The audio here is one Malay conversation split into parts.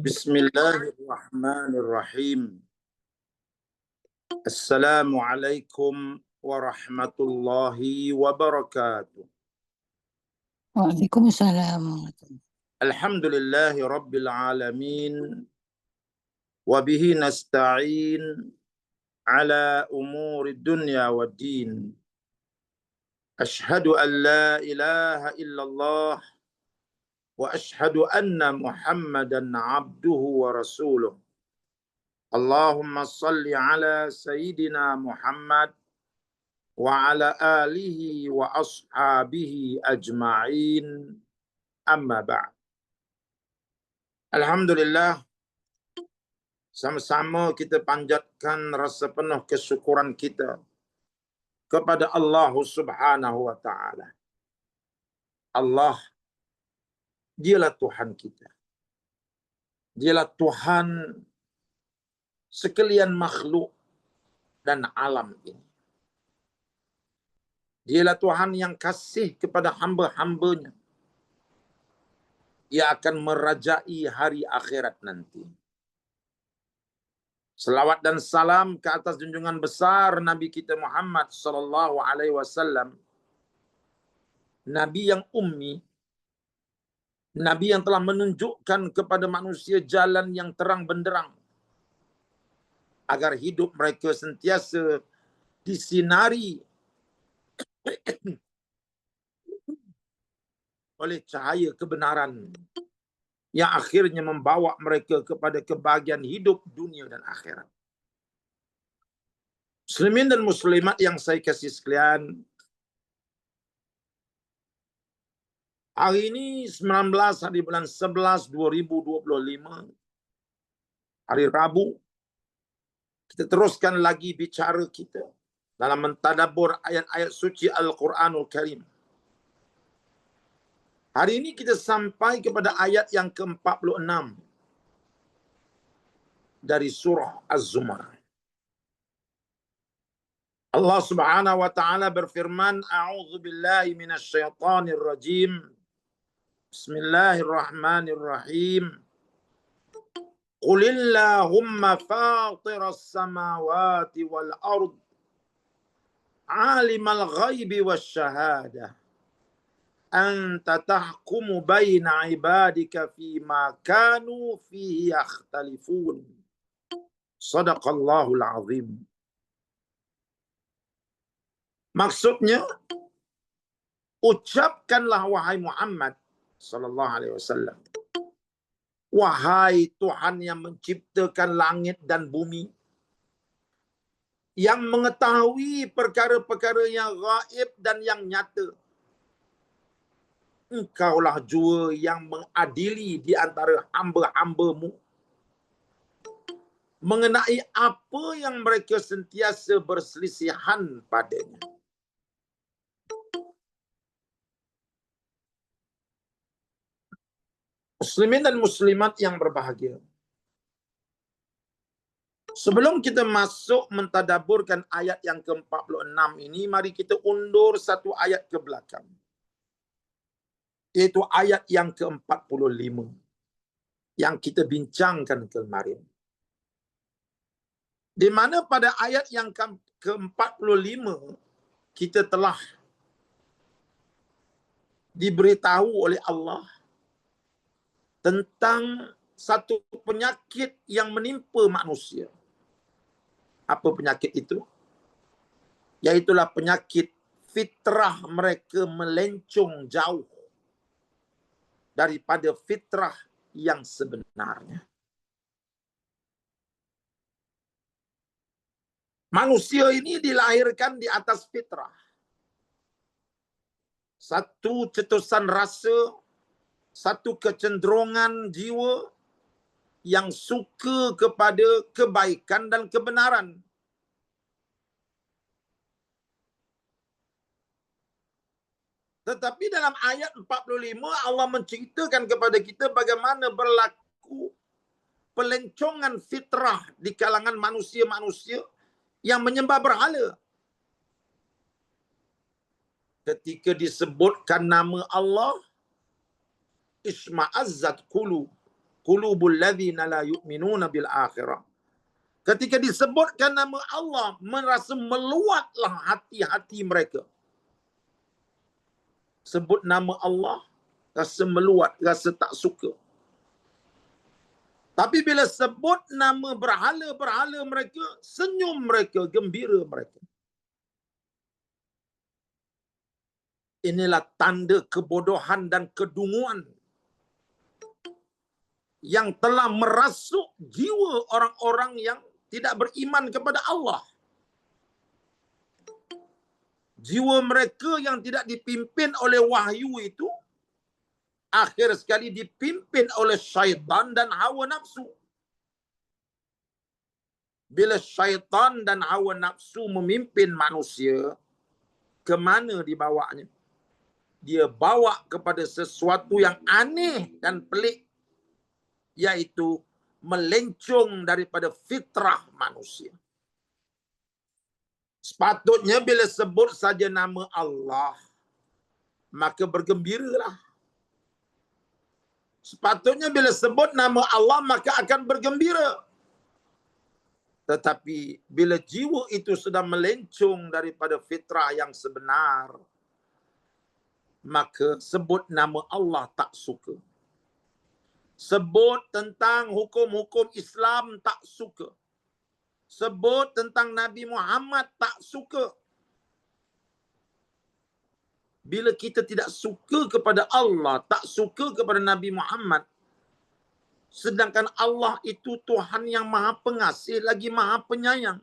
بسم الله الرحمن الرحيم. السلام عليكم ورحمة الله وبركاته. Waalaikumsalam. الحمد لله رب العالمين وبه نستعين على أمور الدنيا والدين. أشهد أن لا إله إلا الله وأشهد أن محمدا عبده ورسوله اللهم صل على سيدنا محمد وعلى آله وأصحابه أجمعين أما بعد Alhamdulillah sama-sama kita panjatkan rasa penuh kesyukuran kita kepada Allah Subhanahu wa taala. Allah dialah Tuhan kita. Dialah Tuhan sekalian makhluk dan alam ini. Dialah Tuhan yang kasih kepada hamba-hambanya. Ia akan merajai hari akhirat nanti. Selawat dan salam ke atas junjungan besar Nabi kita Muhammad sallallahu alaihi wasallam. Nabi yang ummi, Nabi yang telah menunjukkan kepada manusia jalan yang terang benderang agar hidup mereka sentiasa disinari oleh cahaya kebenaran yang akhirnya membawa mereka kepada kebahagiaan hidup dunia dan akhirat. Muslimin dan muslimat yang saya kasih sekalian, hari ini 19 hari bulan 11 2025, hari Rabu, kita teruskan lagi bicara kita dalam mentadabur ayat-ayat suci Al-Quranul Karim. Hari ini kita sampai kepada ayat yang ke-46 dari surah Az-Zumar. Allah Subhanahu wa taala berfirman, "A'udzu billahi minasyaitonir rajim. بسم الله الرحمن الرحيم قل اللهم فاطر السماوات والارض عالم الغيب والشهاده انت تحكم بين عبادك فيما كانوا فيه يختلفون صدق الله العظيم maksudnya ucapkanlah wahai Muhammad sallallahu alaihi wasallam wahai Tuhan yang menciptakan langit dan bumi yang mengetahui perkara-perkara yang gaib dan yang nyata engkaulah jua yang mengadili di antara hamba-hambamu mengenai apa yang mereka sentiasa berselisihan padanya. Muslimin dan muslimat yang berbahagia. Sebelum kita masuk mentadaburkan ayat yang ke-46 ini, mari kita undur satu ayat ke belakang iaitu ayat yang ke-45 yang kita bincangkan kemarin. Di mana pada ayat yang ke-45 kita telah diberitahu oleh Allah tentang satu penyakit yang menimpa manusia. Apa penyakit itu? Yaitulah penyakit fitrah mereka melencong jauh daripada fitrah yang sebenarnya. Manusia ini dilahirkan di atas fitrah. Satu cetusan rasa, satu kecenderungan jiwa yang suka kepada kebaikan dan kebenaran. Tetapi dalam ayat 45 Allah menceritakan kepada kita bagaimana berlaku pelencongan fitrah di kalangan manusia-manusia yang menyembah berhala. Ketika disebutkan nama Allah, isma'azzat kulu qulubul ladzina la yu'minuna bil akhirah. Ketika disebutkan nama Allah, merasa meluatlah hati-hati mereka. Sebut nama Allah, rasa meluat, rasa tak suka. Tapi bila sebut nama berhala-berhala mereka, senyum mereka, gembira mereka. Inilah tanda kebodohan dan kedunguan yang telah merasuk jiwa orang-orang yang tidak beriman kepada Allah. Jiwa mereka yang tidak dipimpin oleh wahyu itu akhir sekali dipimpin oleh syaitan dan hawa nafsu. Bila syaitan dan hawa nafsu memimpin manusia, ke mana dibawanya? Dia bawa kepada sesuatu yang aneh dan pelik, yaitu melencong daripada fitrah manusia. Sepatutnya bila sebut saja nama Allah, maka bergembiralah. Sepatutnya bila sebut nama Allah, maka akan bergembira. Tetapi bila jiwa itu sudah melencong daripada fitrah yang sebenar, maka sebut nama Allah tak suka. Sebut tentang hukum-hukum Islam tak suka. Sebut tentang Nabi Muhammad tak suka. Bila kita tidak suka kepada Allah, tak suka kepada Nabi Muhammad, sedangkan Allah itu Tuhan yang maha pengasih lagi maha penyayang.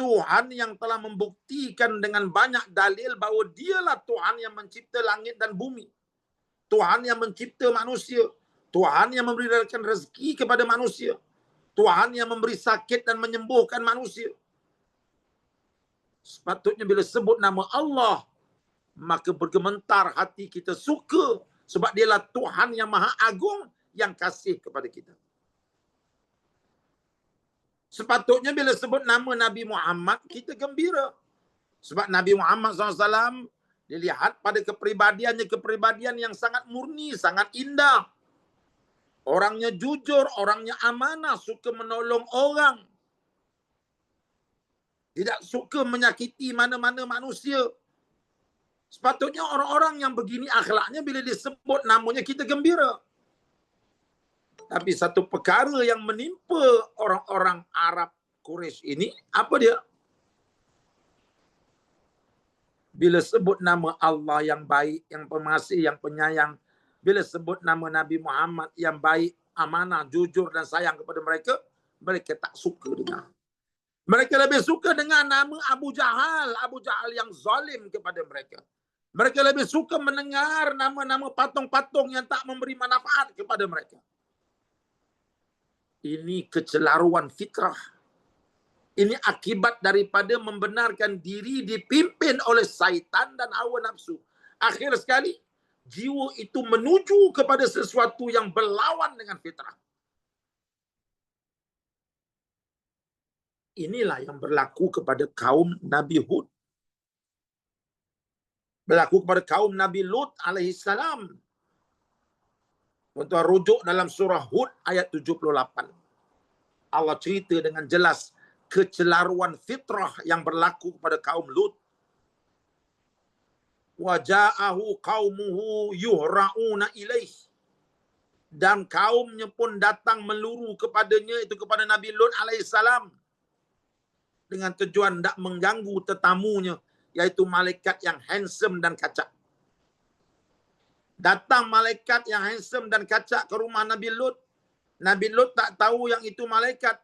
Tuhan yang telah membuktikan dengan banyak dalil bahawa dialah Tuhan yang mencipta langit dan bumi. Tuhan yang mencipta manusia. Tuhan yang memberikan rezeki kepada manusia. Tuhan yang memberi sakit dan menyembuhkan manusia. Sepatutnya bila sebut nama Allah, maka bergementar hati kita suka sebab dialah Tuhan yang maha agung yang kasih kepada kita. Sepatutnya bila sebut nama Nabi Muhammad, kita gembira. Sebab Nabi Muhammad SAW dilihat pada kepribadiannya, kepribadian yang sangat murni, sangat indah. Orangnya jujur, orangnya amanah, suka menolong orang. Tidak suka menyakiti mana-mana manusia. Sepatutnya orang-orang yang begini akhlaknya bila disebut namanya kita gembira. Tapi satu perkara yang menimpa orang-orang Arab Quraisy ini, apa dia? Bila sebut nama Allah yang baik, yang pemasih, yang penyayang, bila sebut nama Nabi Muhammad yang baik, amanah, jujur dan sayang kepada mereka, mereka tak suka dengar. Mereka lebih suka dengan nama Abu Jahal, Abu Jahal yang zalim kepada mereka. Mereka lebih suka mendengar nama-nama patung-patung yang tak memberi manfaat kepada mereka. Ini kecelaruan fitrah. Ini akibat daripada membenarkan diri dipimpin oleh syaitan dan hawa nafsu. Akhir sekali, jiwa itu menuju kepada sesuatu yang berlawan dengan fitrah. Inilah yang berlaku kepada kaum Nabi Hud. Berlaku kepada kaum Nabi Lut alaihi salam. Tuan-tuan rujuk dalam surah Hud ayat 78. Allah cerita dengan jelas kecelaruan fitrah yang berlaku kepada kaum Lut waja'ahu qaumuhu yuhra'una ilaih dan kaumnya pun datang meluru kepadanya itu kepada Nabi Lut alaihissalam dengan tujuan tidak mengganggu tetamunya yaitu malaikat yang handsome dan kacak. Datang malaikat yang handsome dan kacak ke rumah Nabi Lut. Nabi Lut tak tahu yang itu malaikat.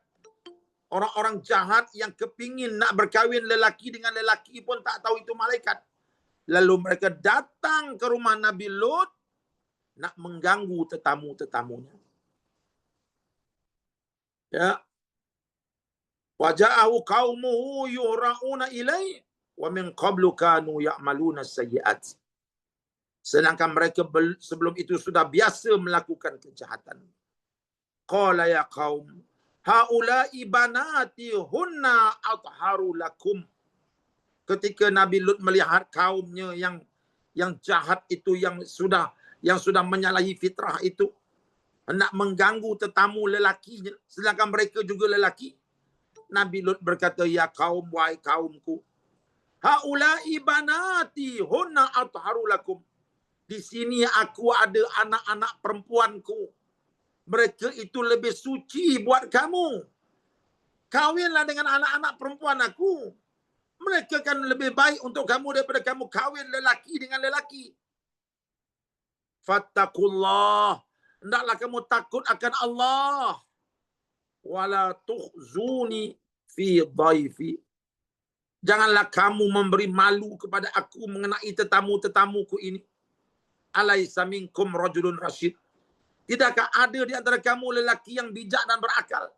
Orang-orang jahat yang kepingin nak berkahwin lelaki dengan lelaki pun tak tahu itu malaikat. Lalu mereka datang ke rumah Nabi Lut nak mengganggu tetamu-tetamunya. Ya. Waja'ahu qaumuhu yuhra'una ilai wa min qablu kanu ya'maluna sayyi'at. Sedangkan mereka sebelum itu sudah biasa melakukan kejahatan. Qala ya qaum haula'i banati hunna atharu lakum ketika Nabi Lut melihat kaumnya yang yang jahat itu yang sudah yang sudah menyalahi fitrah itu Hendak mengganggu tetamu lelakinya. Sedangkan mereka juga lelaki. Nabi Lut berkata, Ya kaum, wahai kaumku. Ha'ulai banati hunna atharu lakum. Di sini aku ada anak-anak perempuanku. Mereka itu lebih suci buat kamu. Kawinlah dengan anak-anak perempuan aku. Mereka kan lebih baik untuk kamu daripada kamu kawin lelaki dengan lelaki. Fattakullah. Hendaklah kamu takut akan Allah. Wala tuhzuni fi dhaifi. Janganlah kamu memberi malu kepada aku mengenai tetamu-tetamuku ini. Alaysa minkum rajulun rasyid. Tidakkah ada di antara kamu lelaki yang bijak dan berakal?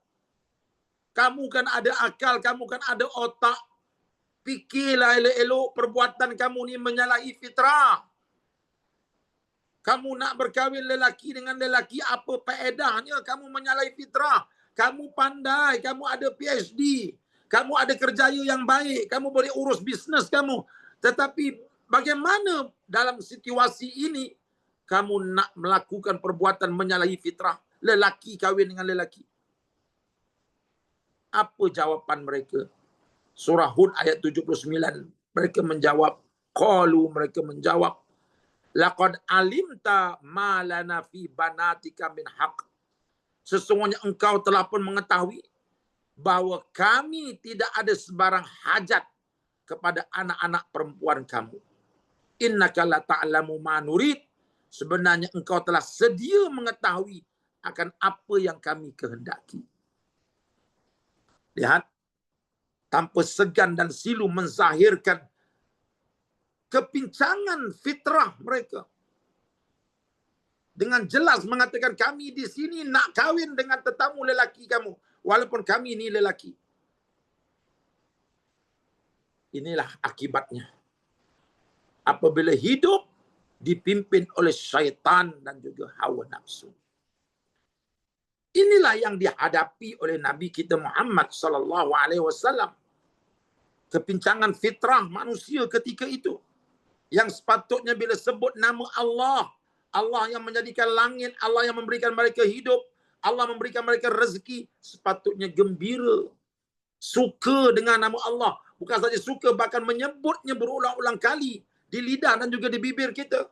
Kamu kan ada akal, kamu kan ada otak. Fikirlah elok-elok perbuatan kamu ni menyalahi fitrah. Kamu nak berkahwin lelaki dengan lelaki apa faedahnya kamu menyalahi fitrah. Kamu pandai, kamu ada PhD, kamu ada kerjaya yang baik, kamu boleh urus bisnes kamu. Tetapi bagaimana dalam situasi ini kamu nak melakukan perbuatan menyalahi fitrah lelaki kahwin dengan lelaki? Apa jawapan mereka? Surah Hud ayat 79. Mereka menjawab, qalu mereka menjawab, laqad alimta ma lana fi banatika min haq sesungguhnya engkau telah pun mengetahui bahawa kami tidak ada sebarang hajat kepada anak-anak perempuan kamu innaka la ta'lamu ma nurid sebenarnya engkau telah sedia mengetahui akan apa yang kami kehendaki lihat tanpa segan dan silu menzahirkan kepincangan fitrah mereka. Dengan jelas mengatakan kami di sini nak kahwin dengan tetamu lelaki kamu. Walaupun kami ini lelaki. Inilah akibatnya. Apabila hidup dipimpin oleh syaitan dan juga hawa nafsu. Inilah yang dihadapi oleh Nabi kita Muhammad sallallahu alaihi wasallam. Kepincangan fitrah manusia ketika itu yang sepatutnya bila sebut nama Allah, Allah yang menjadikan langit, Allah yang memberikan mereka hidup, Allah memberikan mereka rezeki, sepatutnya gembira. Suka dengan nama Allah. Bukan saja suka, bahkan menyebutnya berulang-ulang kali di lidah dan juga di bibir kita.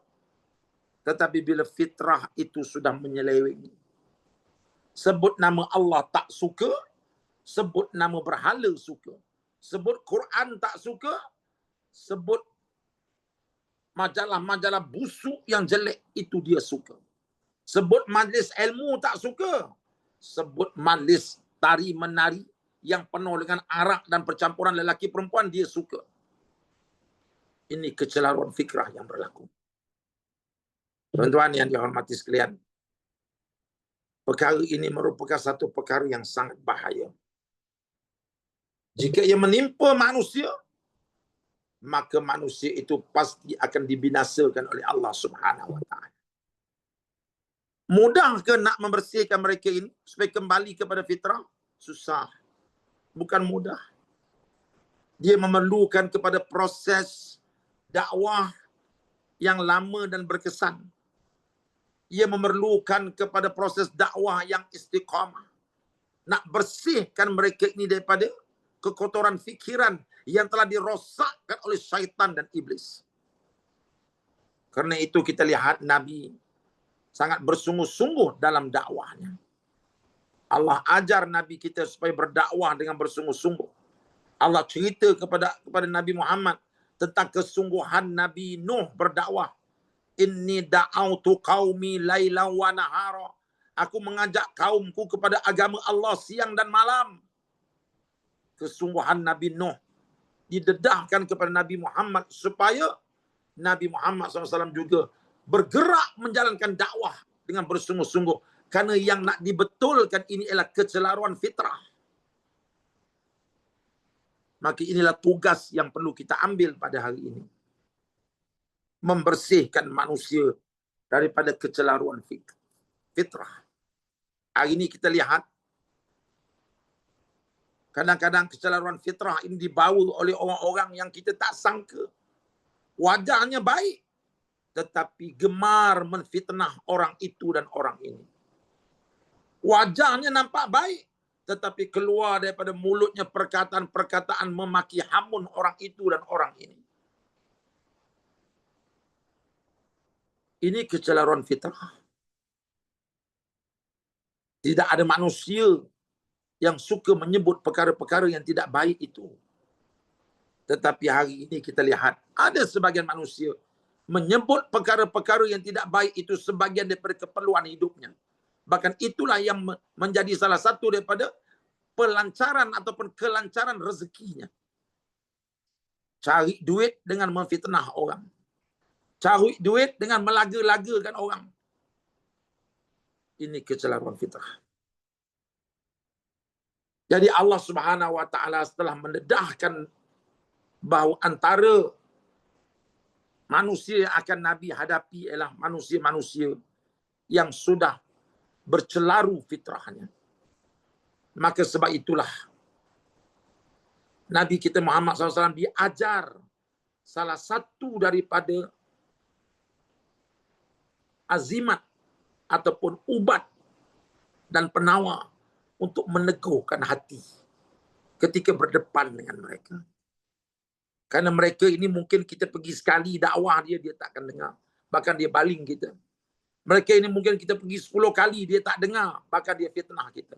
Tetapi bila fitrah itu sudah menyelewengi. Sebut nama Allah tak suka, sebut nama berhala suka. Sebut Quran tak suka, sebut majalah-majalah busuk yang jelek itu dia suka. Sebut majlis ilmu tak suka. Sebut majlis tari menari yang penuh dengan arak dan percampuran lelaki perempuan dia suka. Ini kecelaruan fikrah yang berlaku. Tuan-tuan yang dihormati sekalian. Perkara ini merupakan satu perkara yang sangat bahaya. Jika ia menimpa manusia, maka manusia itu pasti akan dibinasakan oleh Allah Subhanahu wa taala. Mudah ke nak membersihkan mereka ini supaya kembali kepada fitrah? Susah. Bukan mudah. Dia memerlukan kepada proses dakwah yang lama dan berkesan. Ia memerlukan kepada proses dakwah yang istiqamah. Nak bersihkan mereka ini daripada kekotoran fikiran yang telah dirosakkan oleh syaitan dan iblis. Karena itu kita lihat Nabi sangat bersungguh-sungguh dalam dakwahnya. Allah ajar Nabi kita supaya berdakwah dengan bersungguh-sungguh. Allah cerita kepada kepada Nabi Muhammad tentang kesungguhan Nabi Nuh berdakwah. Inni da'autu qaumi lailan wa nahara. Aku mengajak kaumku kepada agama Allah siang dan malam. Kesungguhan Nabi Nuh didedahkan kepada Nabi Muhammad supaya Nabi Muhammad SAW juga bergerak menjalankan dakwah dengan bersungguh-sungguh. Karena yang nak dibetulkan ini adalah kecelaruan fitrah. Maka inilah tugas yang perlu kita ambil pada hari ini. Membersihkan manusia daripada kecelaruan fitrah. Hari ini kita lihat Kadang-kadang kecelaruan fitrah ini dibawa oleh orang-orang yang kita tak sangka. Wajahnya baik. Tetapi gemar menfitnah orang itu dan orang ini. Wajahnya nampak baik. Tetapi keluar daripada mulutnya perkataan-perkataan memaki hamun orang itu dan orang ini. Ini kecelaruan fitrah. Tidak ada manusia yang suka menyebut perkara-perkara yang tidak baik itu. Tetapi hari ini kita lihat ada sebagian manusia menyebut perkara-perkara yang tidak baik itu sebagian daripada keperluan hidupnya. Bahkan itulah yang menjadi salah satu daripada pelancaran ataupun kelancaran rezekinya. Cari duit dengan memfitnah orang. Cari duit dengan melaga-lagakan orang. Ini kecelaruan fitrah. Jadi Allah Subhanahu wa taala setelah mendedahkan bahawa antara manusia yang akan nabi hadapi ialah manusia-manusia yang sudah bercelaru fitrahnya. Maka sebab itulah Nabi kita Muhammad SAW diajar salah satu daripada azimat ataupun ubat dan penawar untuk meneguhkan hati ketika berdepan dengan mereka. Karena mereka ini mungkin kita pergi sekali dakwah dia, dia tak akan dengar. Bahkan dia baling kita. Mereka ini mungkin kita pergi 10 kali, dia tak dengar. Bahkan dia fitnah kita.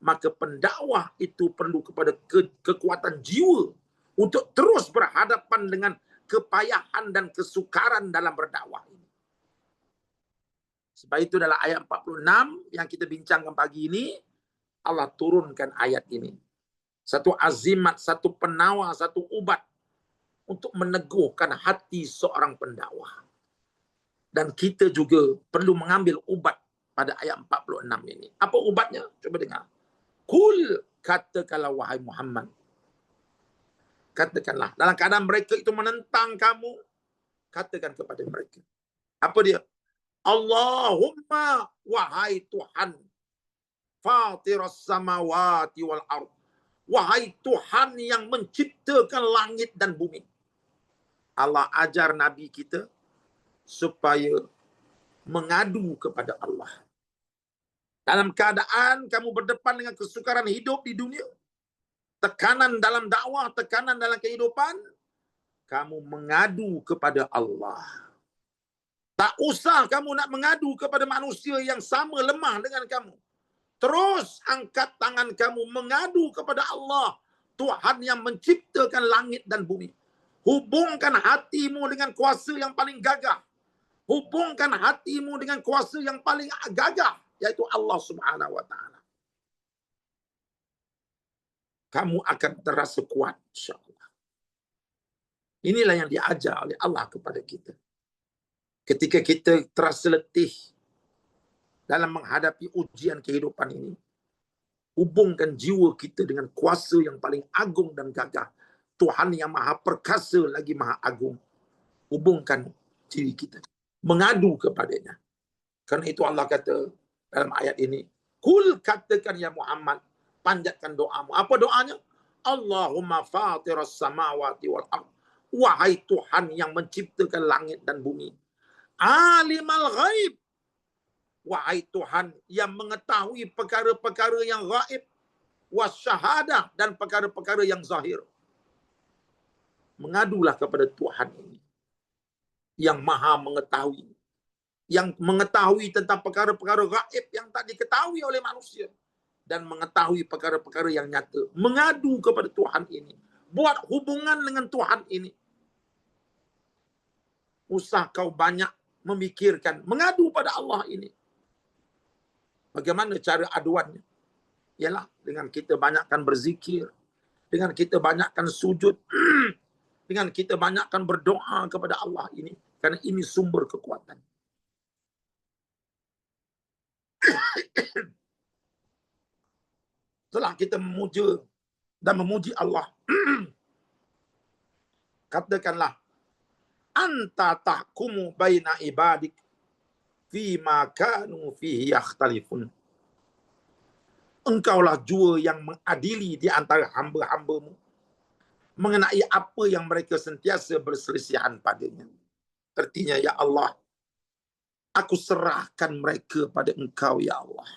Maka pendakwah itu perlu kepada ke kekuatan jiwa untuk terus berhadapan dengan kepayahan dan kesukaran dalam berdakwah ini. Sebab itu dalam ayat 46 yang kita bincangkan pagi ini, Allah turunkan ayat ini. Satu azimat, satu penawar, satu ubat untuk meneguhkan hati seorang pendakwah. Dan kita juga perlu mengambil ubat pada ayat 46 ini. Apa ubatnya? Coba dengar. Kul katakanlah wahai Muhammad. Katakanlah. Dalam keadaan mereka itu menentang kamu. Katakan kepada mereka. Apa dia? Allahumma wahai Tuhan. Fatiras samawati wal ard. Wahai Tuhan yang menciptakan langit dan bumi. Allah ajar Nabi kita supaya mengadu kepada Allah. Dalam keadaan kamu berdepan dengan kesukaran hidup di dunia, tekanan dalam dakwah, tekanan dalam kehidupan, kamu mengadu kepada Allah. Tak usah kamu nak mengadu kepada manusia yang sama lemah dengan kamu. Terus angkat tangan kamu mengadu kepada Allah, Tuhan yang menciptakan langit dan bumi. Hubungkan hatimu dengan kuasa yang paling gagah. Hubungkan hatimu dengan kuasa yang paling gagah. Yaitu Allah subhanahu wa ta'ala. Kamu akan terasa kuat. InsyaAllah. Inilah yang diajar oleh Allah kepada kita. Ketika kita terasa letih dalam menghadapi ujian kehidupan ini, hubungkan jiwa kita dengan kuasa yang paling agung dan gagah Tuhan yang maha perkasa lagi maha agung. Hubungkan diri kita. Mengadu kepadanya. Karena itu Allah kata dalam ayat ini. Kul katakan ya Muhammad. Panjatkan doamu. Apa doanya? Allahumma fatiras samawati wal ard. Wahai Tuhan yang menciptakan langit dan bumi. Alimal ghaib. Wahai Tuhan yang mengetahui perkara-perkara yang gaib. Wasyahadah dan perkara-perkara yang zahir mengadulah kepada Tuhan ini yang maha mengetahui. Yang mengetahui tentang perkara-perkara gaib yang tak diketahui oleh manusia. Dan mengetahui perkara-perkara yang nyata. Mengadu kepada Tuhan ini. Buat hubungan dengan Tuhan ini. Usah kau banyak memikirkan. Mengadu pada Allah ini. Bagaimana cara aduannya? Ialah dengan kita banyakkan berzikir. Dengan kita banyakkan sujud. Dengan kita banyakkan berdoa kepada Allah ini karena ini sumber kekuatan. Setelah kita memuja dan memuji Allah, katakanlah anta tahkumu baina ibadik fi ma kanu fihi yakhtalifun. Engkaulah jua yang mengadili di antara hamba-hambamu mengenai apa yang mereka sentiasa berselisihan padanya. Artinya, Ya Allah, aku serahkan mereka pada engkau, Ya Allah.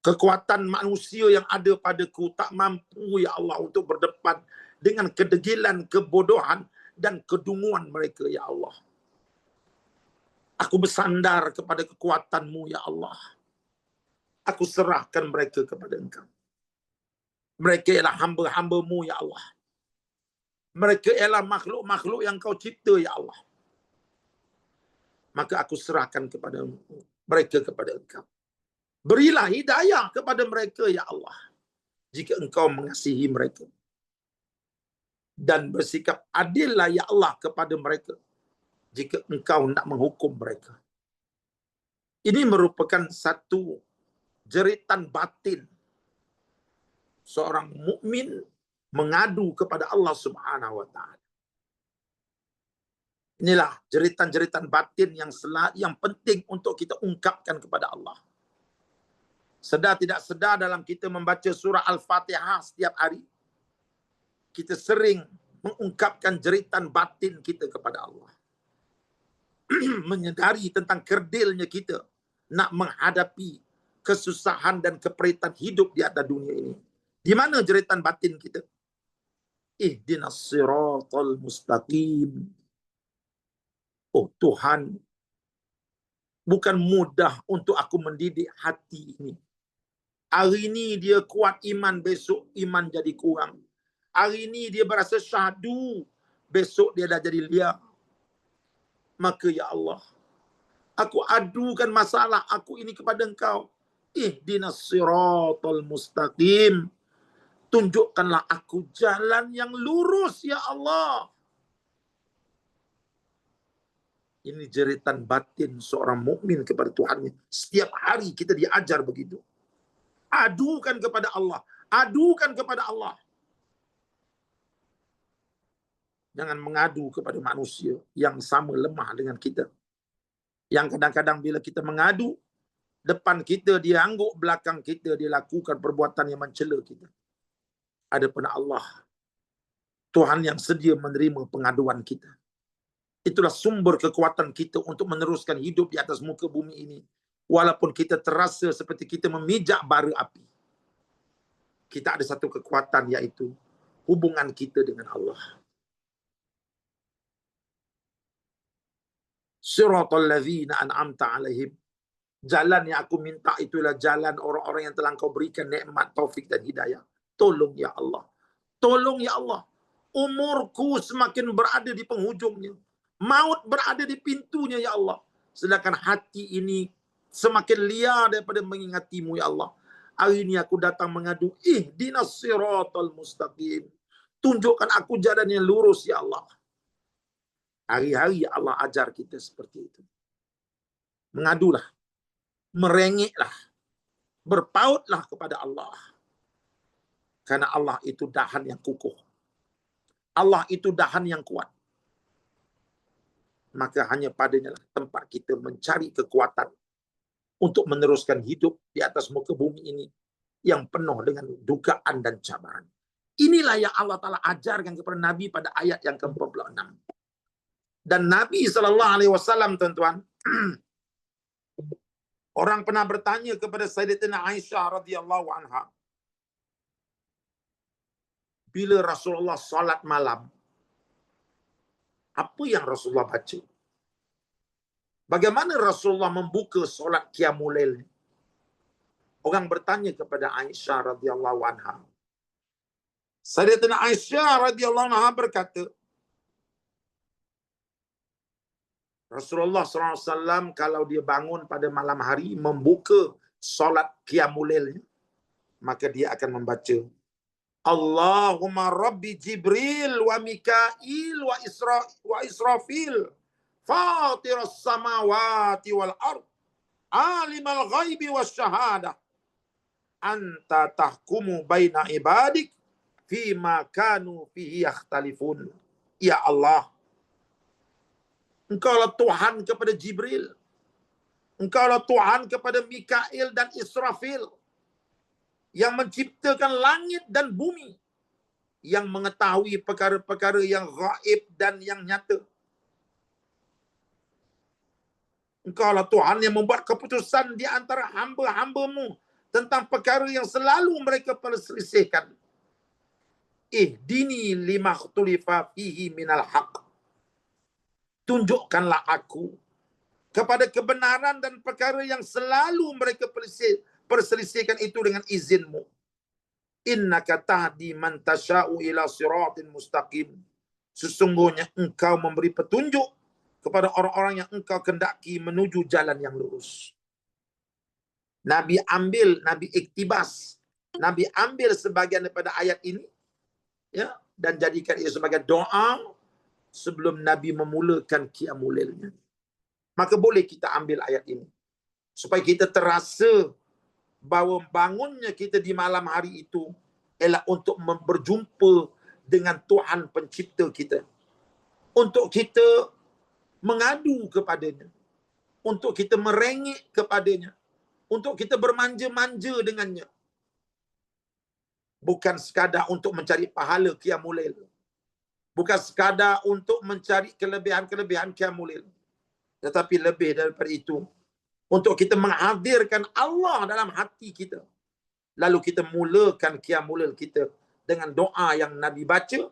kekuatan manusia yang ada padaku tak mampu ya Allah untuk berdepan dengan kedegilan, kebodohan dan kedunguan mereka ya Allah. Aku bersandar kepada kekuatanmu ya Allah. Aku serahkan mereka kepada engkau. Mereka ialah hamba-hambamu ya Allah. Mereka ialah makhluk-makhluk yang kau cipta ya Allah. Maka aku serahkan kepada mereka kepada engkau. Berilah hidayah kepada mereka ya Allah. Jika engkau mengasihi mereka. Dan bersikap adillah ya Allah kepada mereka. Jika engkau nak menghukum mereka. Ini merupakan satu jeritan batin seorang mukmin mengadu kepada Allah Subhanahu wa taala. Inilah jeritan-jeritan batin yang sel- yang penting untuk kita ungkapkan kepada Allah. Sedar tidak sedar dalam kita membaca surah Al-Fatihah setiap hari, kita sering mengungkapkan jeritan batin kita kepada Allah. Menyedari tentang kerdilnya kita nak menghadapi kesusahan dan keperitan hidup di atas dunia ini. Di mana jeritan batin kita? Ihdinas siratal mustaqim. Oh Tuhan, bukan mudah untuk aku mendidik hati ini. Hari ini dia kuat iman, besok iman jadi kurang. Hari ini dia berasa syahdu, besok dia dah jadi liar. Maka ya Allah, aku adukan masalah aku ini kepada engkau. Ihdinas siratal mustaqim tunjukkanlah aku jalan yang lurus ya Allah. Ini jeritan batin seorang mukmin kepada Tuhan. Setiap hari kita diajar begitu. Adukan kepada Allah. Adukan kepada Allah. Jangan mengadu kepada manusia yang sama lemah dengan kita. Yang kadang-kadang bila kita mengadu, depan kita dia angguk, belakang kita dia lakukan perbuatan yang mencela kita ada pada Allah. Tuhan yang sedia menerima pengaduan kita. Itulah sumber kekuatan kita untuk meneruskan hidup di atas muka bumi ini. Walaupun kita terasa seperti kita memijak bara api. Kita ada satu kekuatan iaitu hubungan kita dengan Allah. Siratul ladzina an'amta alaihim. Jalan yang aku minta itulah jalan orang-orang yang telah kau berikan nikmat, taufik dan hidayah. Tolong ya Allah. Tolong ya Allah. Umurku semakin berada di penghujungnya. Maut berada di pintunya ya Allah. Sedangkan hati ini semakin liar daripada mengingatimu ya Allah. Hari ini aku datang mengadu. Ih dinas siratal mustaqim. Tunjukkan aku jalan yang lurus ya Allah. Hari-hari ya Allah ajar kita seperti itu. Mengadulah. Merengeklah. Berpautlah kepada Allah. Karena Allah itu dahan yang kukuh. Allah itu dahan yang kuat. Maka hanya padanya lah tempat kita mencari kekuatan untuk meneruskan hidup di atas muka bumi ini yang penuh dengan dugaan dan cabaran. Inilah yang Allah Ta'ala ajarkan kepada Nabi pada ayat yang ke-46. Dan Nabi SAW, tuan-tuan, orang pernah bertanya kepada Sayyidatina Aisyah radhiyallahu anha, bila Rasulullah salat malam, apa yang Rasulullah baca? Bagaimana Rasulullah membuka solat Qiyamulail? Orang bertanya kepada Aisyah radhiyallahu anha. Sayyidatina Aisyah radhiyallahu anha berkata, Rasulullah SAW kalau dia bangun pada malam hari membuka solat Qiyamulail maka dia akan membaca Allahumma Rabbi Jibril wa Mikail wa Isra wa Israfil. Fatir samawati wal ard. Alim al ghaibi was syahada. Anta tahkumu baina ibadik fi ma kanu fihi yakhtalifun. Ya Allah engkau lah Tuhan kepada Jibril. Engkau lah Tuhan kepada Mikail dan Israfil yang menciptakan langit dan bumi yang mengetahui perkara-perkara yang gaib dan yang nyata. Engkau lah Tuhan yang membuat keputusan di antara hamba-hambamu tentang perkara yang selalu mereka perselisihkan. Eh, dini lima khutulifa fihi minal haq. Tunjukkanlah aku kepada kebenaran dan perkara yang selalu mereka perselisihkan itu dengan izinmu. Innaka tahdi man tasha'u ila siratin mustaqim. Sesungguhnya engkau memberi petunjuk kepada orang-orang yang engkau kendaki menuju jalan yang lurus. Nabi ambil, Nabi iktibas. Nabi ambil sebagian daripada ayat ini ya dan jadikan ia sebagai doa sebelum Nabi memulakan qiyamulailnya. Maka boleh kita ambil ayat ini supaya kita terasa bahawa bangunnya kita di malam hari itu ialah untuk berjumpa dengan Tuhan pencipta kita. Untuk kita mengadu kepadanya. Untuk kita merengek kepadanya. Untuk kita bermanja-manja dengannya bukan sekadar untuk mencari pahala qiyamulail bukan sekadar untuk mencari kelebihan-kelebihan qiyamulail tetapi lebih daripada itu untuk kita menghadirkan Allah dalam hati kita. Lalu kita mulakan qiyamulail kita dengan doa yang nabi baca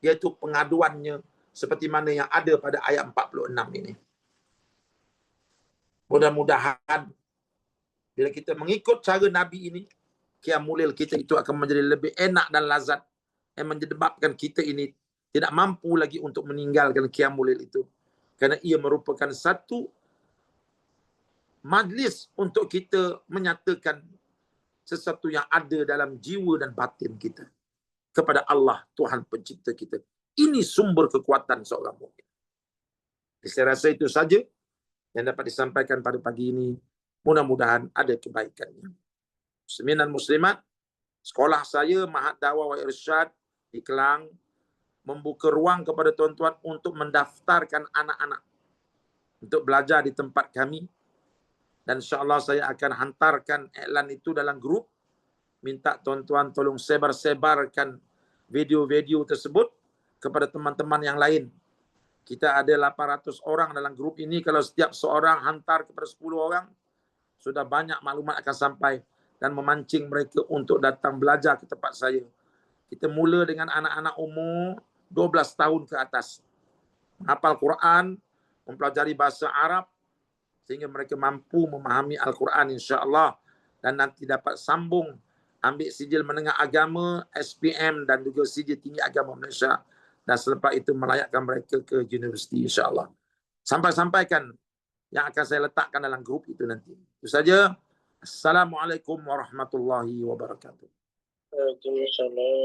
iaitu pengaduannya seperti mana yang ada pada ayat 46 ini. Mudah-mudahan bila kita mengikut cara nabi ini kiamulil kita itu akan menjadi lebih enak dan lazat yang menyebabkan kita ini tidak mampu lagi untuk meninggalkan kiamulil itu. Kerana ia merupakan satu majlis untuk kita menyatakan sesuatu yang ada dalam jiwa dan batin kita kepada Allah Tuhan pencipta kita. Ini sumber kekuatan seorang mukmin saya rasa itu saja yang dapat disampaikan pada pagi ini. Mudah-mudahan ada kebaikannya. Muslimin dan muslimat, sekolah saya Mahat Dakwah wa Irsyad di Kelang membuka ruang kepada tuan-tuan untuk mendaftarkan anak-anak untuk belajar di tempat kami dan insyaAllah saya akan hantarkan iklan itu dalam grup minta tuan-tuan tolong sebar-sebarkan video-video tersebut kepada teman-teman yang lain kita ada 800 orang dalam grup ini kalau setiap seorang hantar kepada 10 orang sudah banyak maklumat akan sampai dan memancing mereka untuk datang belajar ke tempat saya. Kita mula dengan anak-anak umur 12 tahun ke atas. Hafal Quran, mempelajari bahasa Arab sehingga mereka mampu memahami Al-Quran insya-Allah dan nanti dapat sambung ambil sijil menengah agama SPM dan juga sijil tinggi agama Malaysia dan selepas itu melayakkan mereka ke universiti insya-Allah. Sampai-sampaikan yang akan saya letakkan dalam grup itu nanti. Itu saja. Assalamualaikum warahmatullahi wabarakatuh. Waalaikumsalam.